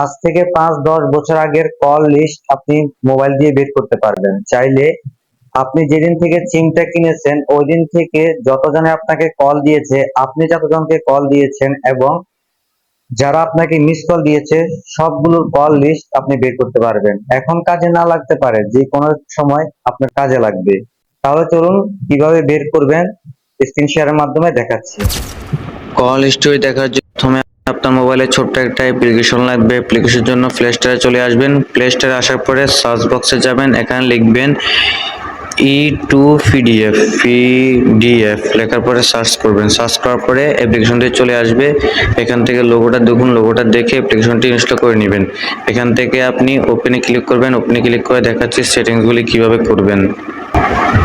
আজ থেকে পাঁচ, দশ বছর আগের কল লিস্ট আপনি মোবাইল দিয়ে বের করতে পারবেন। চাইলে আপনি যেদিন থেকে সিমটা কিনেছেন ওই দিন থেকে যতজনে আপনাকে কল দিয়েছে, আপনি যতজনকে কল দিয়েছেন এবং যারা আপনাকে মিস কল দিয়েছে সবগুলোর কল লিস্ট আপনি বের করতে পারবেন। এখন কাজে না লাগতে পারে, যে কোনো সময় আপনার কাজে লাগবে। তাহলে চলুন কীভাবে বের করবেন স্ক্রিন শেয়ারের মাধ্যমে দেখাচ্ছি। কল হিস্টোরি দেখার জন্য আপনার মোবাইলে ছোট্ট একটা অ্যাপ্লিকেশন লাগবে। অ্যাপ্লিকেশনের জন্য প্লে স্টোরে চলে আসবেন। প্লে স্টোরে আসার পরে সার্চ বক্সে যাবেন। এখানে লিখবেন ই টু পিডিএফ পিডিএফ লেখার পরে সার্চ করবেন। সার্চ করার পরে অ্যাপ্লিকেশনটি চলে আসবে। এখান থেকে লোগোটা দেখুন। লোগোটা দেখে অ্যাপ্লিকেশনটি ইনস্টল করে নেবেন। এখান থেকে আপনি ওপেনে ক্লিক করবেন। ওপেনে ক্লিক করে দেখাচ্ছি সেটিংসগুলি কীভাবে করবেন।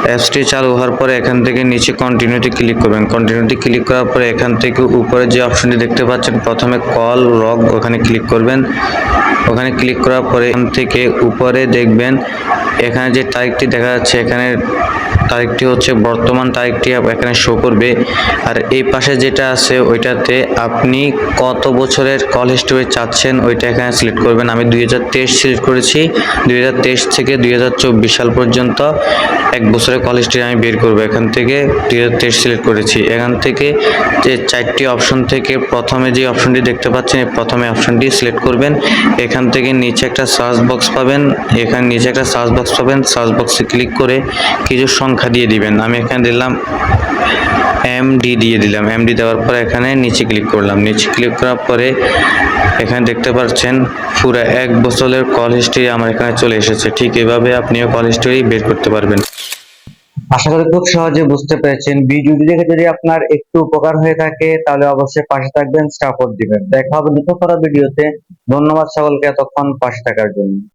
অ্যাপসটি চালু হওয়ার পরে এখান থেকে নিচে কন্টিনিউতে ক্লিক করবেন। কন্টিনিউতে ক্লিক করার পরে এখান থেকে উপরে যে অপশনটি দেখতে পাচ্ছেন, প্রথমে কল লগ ওখানে ক্লিক করবেন। ওখানে ক্লিক করার পরে এখান থেকে উপরে দেখবেন এখানে যে তারিখটি দেখা যাচ্ছে, এখানে তারিখটি হচ্ছে বর্তমান তারিখটি এখানে শো করবে। আর এই পাশে যেটা আছে, ওইটাতে আপনি কত বছরের কল হিস্টোরি চাচ্ছেন, ওইটা এখানে সিলেক্ট করবেন। আমি দুই হাজার তেইশ সিলেক্ট করেছি। দুই হাজার তেইশ থেকে দুই হাজার চব্বিশ সাল পর্যন্ত এক বছরের কল হিস্টোরি আমি বের করব। এখান থেকে দুই হাজার তেইশ সিলেক্ট করেছি। এখান থেকে যে চারটি অপশন থেকে প্রথমে যে অপশনটি দেখতে পাচ্ছেন প্রথমে অপশনটি সিলেক্ট করবেন। এখান থেকে নিচে একটা সার্চ বক্স পাবেন। এখানে নিচে একটা সার্চ বক্স পাবেন। সার্চ বক্সে ক্লিক করে কিছু সংখ্যা দিয়ে দিবেন। আমি এখানে দিলাম এমডি দিয়ে দিলাম। এমডি দেওয়ার পরে এখানে নিচে ক্লিক করলাম। নিচে ক্লিক করার পরে এখানে দেখতে পাচ্ছেন পুরো এক বছরের কল হিস্ট্রি আমার এখানে চলে এসেছে। ঠিক এভাবে আপনিও কল হিস্ট্রি বের করতে পারবেন। আশা করি খুব সহজে বুঝতে পেরেছেন। ভিডিওটি দেখে যদি আপনার একটু উপকার হয়ে থাকে, তাহলে অবশ্যই পাশে থাকবেন সাপোর্ট দিবেন। দেখা হবে নতুন করা ভিডিওতে। ধন্যবাদ সকলকে এতক্ষণ পাশে থাকার জন্য।